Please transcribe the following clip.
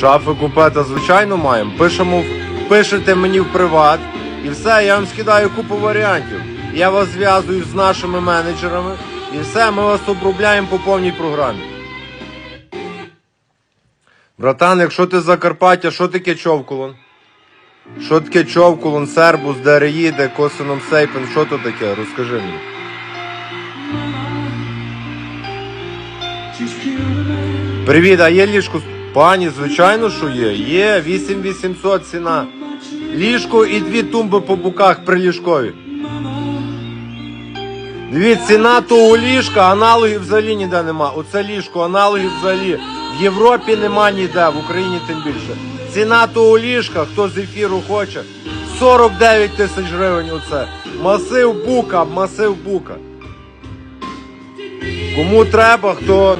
Шафи купета, звичайно, маємо. Пишемо, пишете мені в приват і все, я вам скидаю купу варіантів. Я вас зв'язую з нашими менеджерами і все, ми вас обробляємо по повній програмі. Братан, якщо ти з Закарпаття, що таке човкулон? Що таке човкулон, сербус, де їде, косином сейпен, що то таке? Розкажи мені. Привіт, а є ліжко? Пані, звичайно, що є. Є 8800 ціна. Ліжко і дві тумби по боках приліжкові. Дивіться, ціна того ліжка, аналогів взагалі ніде нема. Оце ліжко, аналогів взагалі. В Європі нема ніде, в Україні тим більше. Ціна того ліжка, хто з ефіру хоче, 49 тисяч гривень оце. Масив бука, масив бука. Кому треба, хто